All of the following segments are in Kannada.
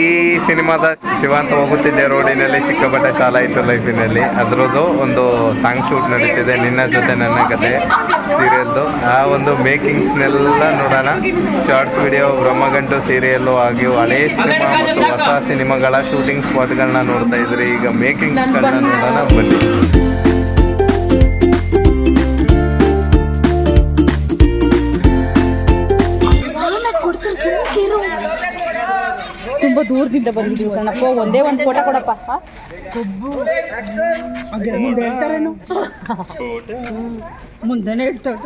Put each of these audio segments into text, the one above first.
ಈ ಸಿನಿಮಾದ ಶಿವ ಅಂತ ಹೋಗುತ್ತಿದ್ದೆ ರೋಡಿನಲ್ಲಿ ಸಿಕ್ಕಾಪಟ್ಟೆ ಸಾಲ ಇತ್ತು ಲೈಫಿನಲ್ಲಿ. ಅದರದ್ದು ಒಂದು ಸಾಂಗ್ ಶೂಟ್ ನಡೀತಿದೆ, ನಿನ್ನ ಜೊತೆ ನನ್ನ ಕತೆ ಸೀರಿಯಲ್ದು. ಆ ಒಂದು ಮೇಕಿಂಗ್ಸ್ನೆಲ್ಲ ನೋಡೋಣ. ಶಾರ್ಟ್ಸ್ ವಿಡಿಯೋ ಬ್ರಹ್ಮಗಂಟು ಸೀರಿಯಲ್ಲು ಹಾಗೂ ಹಳೇ ಸಿನಿಮಾ ಮತ್ತು ಹೊಸ ಸಿನಿಮಾಗಳ ಶೂಟಿಂಗ್ ಸ್ಪಾಟ್ಗಳನ್ನ ನೋಡ್ತಾ ಇದ್ರಿ. ಈಗ ಮೇಕಿಂಗ್ಸ್ಗಳನ್ನ ನೋಡೋಣ, ಬನ್ನಿ. ತುಂಬಾ ದೂರದಿಂದ ಬಂದಿದ್ದೀವಿ ಕಣಪ್ಪ. ಒಂದೇ ಒಂದು ಫೋಟೋ ಕೊಡಪ್ಪ. ಮುಂದೆ ಹೇಳ್ತಾರೇನು? ಮುಂದೆನೆ ಹೇಳ್ತಾರೆ.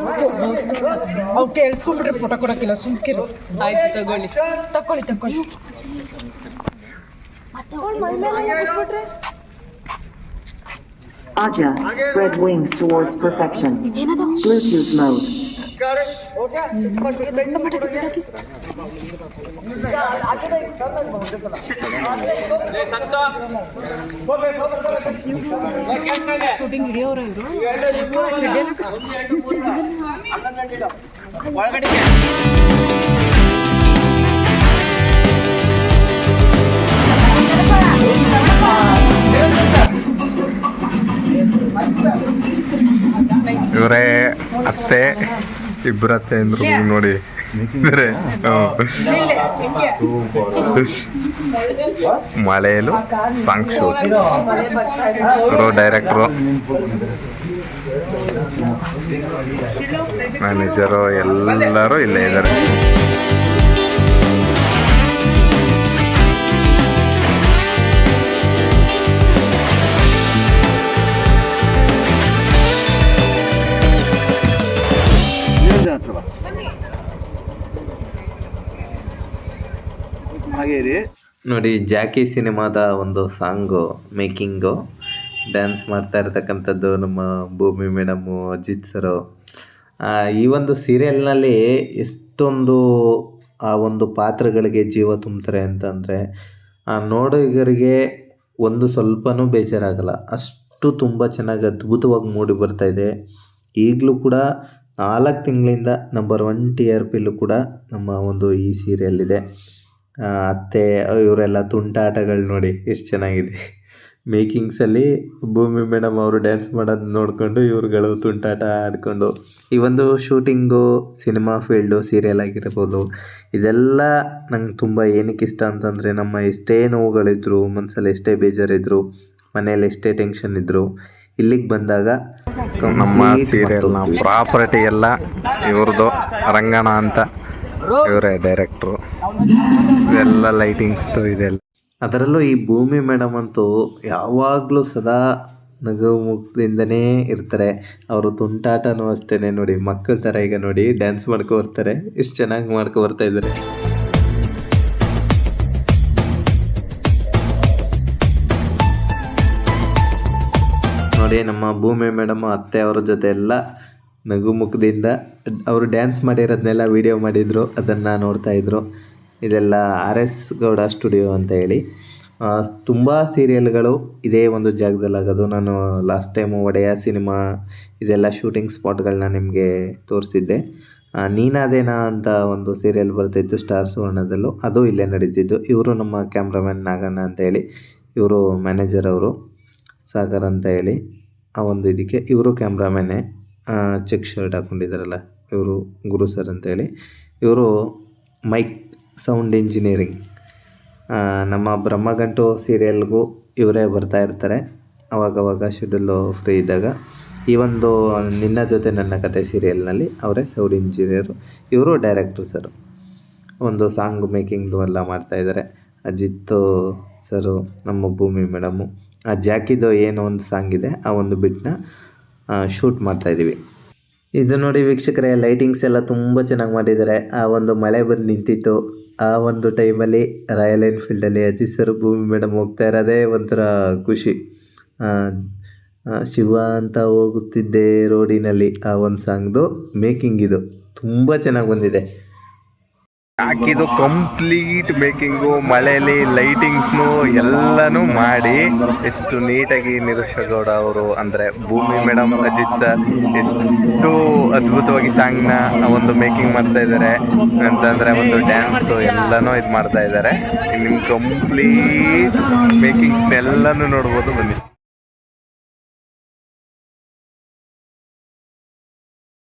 ಅವ್ರು ಕೇಳಿಸ್ಕೊಂಡ್ಬಿಟ್ರೆ ಫೋಟೋ ಕೊಡಕ್ಕಿಲ್ಲ. ಸುಮ್ಕಿರು. ಆಯ್ತು ತಗೊಳ್ಳಿ. ತಕೊಳ್ಳಿ ತಕೊಳ್ಳಿ Aja, spread wings towards perfection. Bluetooth mode. ಇವರೇ ಅತ್ತೆ ಇಬ್ಬರು ಅತ್ತೆ ಅಂದ್ರು ನೋಡಿ. ಮಳೆಯಲು ಸಾಂಗ್ ಇವರು ಡೈರೆಕ್ಟ್ರು ಮ್ಯಾನೇಜರು ಎಲ್ಲರೂ ಇಲ್ಲೇ ಇದ್ದಾರೆ. ನೋಡಿ, ಜಾಕಿ ಸಿನಿಮಾದ ಒಂದು ಸಾಂಗು, ಮೇಕಿಂಗು ಡ್ಯಾನ್ಸ್ ಮಾಡ್ತಾ ಇರ್ತಕ್ಕಂಥದ್ದು ನಮ್ಮ ಭೂಮಿ ಮೇಡಮ್, ಅಜಿತ್ ಸರ್. ಈ ಒಂದು ಸೀರಿಯಲ್ನಲ್ಲಿ ಎಷ್ಟೊಂದು, ಆ ಒಂದು ಪಾತ್ರಗಳಿಗೆ ಜೀವ ತುಂಬ್ತಾರೆ ಅಂತಂದರೆ, ಆ ನೋಡುಗರಿಗೆ ಒಂದು ಸ್ವಲ್ಪನೂ ಬೇಜಾರಾಗಲ್ಲ. ಅಷ್ಟು ತುಂಬ ಚೆನ್ನಾಗಿ ಅದ್ಭುತವಾಗಿ ಮೂಡಿ ಬರ್ತಾ ಇದೆ. ಈಗಲೂ ಕೂಡ ನಾಲ್ಕು ತಿಂಗಳಿಂದ ನಂಬರ್ ಒನ್ ಟಿ ಆರ್ ಪಿಲೂ ಕೂಡ ನಮ್ಮ ಒಂದು ಈ ಸೀರಿಯಲ್ ಇದೆ ಅತ್ತೆ ಇವರೆಲ್ಲ ತುಂಟಾಟಗಳು ನೋಡಿ ಎಷ್ಟು ಚೆನ್ನಾಗಿದೆ. ಮೇಕಿಂಗ್ಸಲ್ಲಿ ಭೂಮಿ ಮೇಡಮ್ ಅವರು ಡ್ಯಾನ್ಸ್ ಮಾಡೋದು ನೋಡಿಕೊಂಡು ಇವ್ರುಗಳು ತುಂಟಾಟ ಆಡ್ಕೊಂಡು. ಈ ಒಂದು ಶೂಟಿಂಗು ಸಿನಿಮಾ ಫೀಲ್ಡು ಸೀರಿಯಲ್ ಆಗಿರ್ಬೋದು ಇದೆಲ್ಲ ನಂಗೆ ತುಂಬ ಏನಕ್ಕೆ ಇಷ್ಟ ಅಂತಂದರೆ ನಮ್ಮ ಎಷ್ಟೇ ನೋವುಗಳಿದ್ರು ಮನಸ್ಸಲ್ಲಿ ಎಷ್ಟೇ ಬೇಜಾರಿದ್ರು ಮನೇಲಿ ಎಷ್ಟೇ ಟೆನ್ಷನ್ ಇದ್ದರು ಇಲ್ಲಿಗೆ ಬಂದಾಗ ನಮ್ಮ ಸೀರಿಯಲ್ನ ಪ್ರಾಪರ್ಟಿ ಎಲ್ಲ ಇವ್ರದ್ದು ರಂಗಣ ಅಂತ ಇವರೇ ಡೈರೆಕ್ಟ್ರು ಇದೆಲ್ಲ ಲೈಟಿಂಗ್ಸ್ದು ಇದೆಲ್ಲ. ಅದರಲ್ಲೂ ಈ ಭೂಮಿ ಮೇಡಮ್ ಅಂತೂ ಯಾವಾಗಲೂ ಸದಾ ನಗು ಮುಖದಿಂದನೇ ಇರ್ತಾರೆ. ಅವರು ತುಂಟಾಟನೂ ಅಷ್ಟೇ ನೋಡಿ ಮಕ್ಕಳ ಥರ ಈಗ ನೋಡಿ ಡ್ಯಾನ್ಸ್ ಮಾಡ್ಕೊ ಬರ್ತಾರೆ. ಇಷ್ಟು ಚೆನ್ನಾಗಿ ಮಾಡ್ಕೊ ಬರ್ತಾ ಇದ್ದಾರೆ. ನೋಡಿ ನಮ್ಮ ಭೂಮಿ ಮೇಡಮ್ ಅತ್ತೆ ಅವರ ಜೊತೆ ಎಲ್ಲ ನಗು ಮುಖದಿಂದ ಅವರು ಡ್ಯಾನ್ಸ್ ಮಾಡಿರೋದನ್ನೆಲ್ಲ ವಿಡಿಯೋ ಮಾಡಿದರು, ಅದನ್ನು ನೋಡ್ತಾ ಇದ್ರು. ಇದೆಲ್ಲ ಆರ್ ಎಸ್ ಗೌಡ ಸ್ಟುಡಿಯೋ ಅಂತ ಹೇಳಿ. ತುಂಬ ಸೀರಿಯಲ್ಗಳು ಇದೇ ಒಂದು ಜಾಗದಲ್ಲಿ ಆಗೋದು ನಾನು ಲಾಸ್ಟ್ ಟೈಮು ಒಡೆಯ ಸಿನಿಮಾ ಇದೆಲ್ಲ ಶೂಟಿಂಗ್ ಸ್ಪಾಟ್ಗಳನ್ನ ನಿಮಗೆ ತೋರಿಸಿದ್ದೆ. ನೀನಾದೇನಾ ಅಂತ ಒಂದು ಸೀರಿಯಲ್ ಬರ್ತಿತ್ತು ಸ್ಟಾರ್ ಸುವರ್ಣದಲ್ಲೂ. ಅದು ಇಲ್ಲೇ ನಡೀತಿದ್ದು. ಇವರು ನಮ್ಮ ಕ್ಯಾಮ್ರಾಮನ್ ನಾಗಣ್ಣ ಅಂತ ಹೇಳಿ. ಇವರು ಮ್ಯಾನೇಜರ್ ಅವರು, ಸಾಗರ್ ಅಂತ ಹೇಳಿ. ಆ ಒಂದು ಇದಕ್ಕೆ ಇವರು ಕ್ಯಾಮ್ರಾಮ್ಯಾನೇ ಚೆಕ್ ಶರ್ಟ್ ಹಾಕೊಂಡಿದ್ದಾರಲ್ಲ, ಇವರು ಗುರು ಸರ್ ಅಂತೇಳಿ. ಇವರು ಮೈಕ್ ಸೌಂಡ್ ಇಂಜಿನಿಯರಿಂಗ್ ನಮ್ಮ ಬ್ರಹ್ಮಗಂಟು ಸೀರಿಯಲ್ಗೂ ಇವರೇ ಬರ್ತಾ ಇರ್ತಾರೆ. ಅವಾಗವಾಗ ಶೆಡ್ಯೂಲು ಫ್ರೀ ಇದ್ದಾಗ. ಈ ಒಂದು ನಿನ್ನ ಜೊತೆ ನನ್ನ ಕತೆ ಸೀರಿಯಲ್ನಲ್ಲಿ ಅವರೇ ಸೌಂಡ್ ಇಂಜಿನಿಯರು ಇವರು ಡೈರೆಕ್ಟ್ರು ಸರ್ ಒಂದು ಸಾಂಗ್ ಮೇಕಿಂಗ್ದು ಎಲ್ಲ ಮಾಡ್ತಾಯಿದ್ದಾರೆ ಅಜಿತ್ ಸರು ನಮ್ಮ ಭೂಮಿ ಮೇಡಮು ಆ ಜಾಕಿದು ಏನೋ ಒಂದು ಸಾಂಗ್ ಇದೆ, ಆ ಒಂದು ಬಿಟ್ನ ಶೂಟ್ ಮಾಡ್ತಾಯಿದ್ದೀವಿ ಇದು ನೋಡಿ ವೀಕ್ಷಕರೇ ಲೈಟಿಂಗ್ಸ್ ಎಲ್ಲ ತುಂಬ ಚೆನ್ನಾಗಿ ಮಾಡಿದ್ದಾರೆ. ಆ ಒಂದು ಮಳೆ ಬಂದು ನಿಂತಿತ್ತು. ಆ ಒಂದು ಟೈಮಲ್ಲಿ ರಾಯಲ್ ಎನ್ಫೀಲ್ಡಲ್ಲಿ ಅಜಿತ್ ಸರ್ ಭೂಮಿ ಮೇಡಮ್ ಹೋಗ್ತಾ ಇರೋದೇ ಒಂಥರ ಖುಷಿ. ಶಿವ ಅಂತ ಹೋಗುತ್ತಿದ್ದೆ ರೋಡಿನಲ್ಲಿ ಆ ಒಂದು ಸಾಂಗ್ದು ಮೇಕಿಂಗ್ ಇದು. ತುಂಬ ಚೆನ್ನಾಗಿ ಬಂದಿದೆ. ಹಾಕಿದ್ದು ಕಂಪ್ಲೀಟ್ ಮೇಕಿಂಗು ಮಳೆಯಲ್ಲಿ ಲೈಟಿಂಗ್ಸ್ನು ಎಲ್ಲನೂ ಮಾಡಿ ಎಷ್ಟು ನೀಟಾಗಿ ಗೌಡ ಅವರು ಅಂದರೆ ಭೂಮಿ ಮೇಡಮ್ ಅಜಿತ್ ಸರ್, ಎಷ್ಟು ಅದ್ಭುತವಾಗಿ ಸಾಂಗ್ನ ಒಂದು ಮೇಕಿಂಗ್ ಮಾಡ್ತಾ ಇದ್ದಾರೆ ಅಂತಂದರೆ ಒಂದು ಡ್ಯಾನ್ಸ್ ಎಲ್ಲನೂ ಇದು ಮಾಡ್ತಾ ಇದ್ದಾರೆ ನಿಮ್ಮ ಕಂಪ್ಲೀಟ್ ಮೇಕಿಂಗ್ಸ್ನೆಲ್ಲನೂ ನೋಡ್ಬೋದು ಬನ್ನಿ.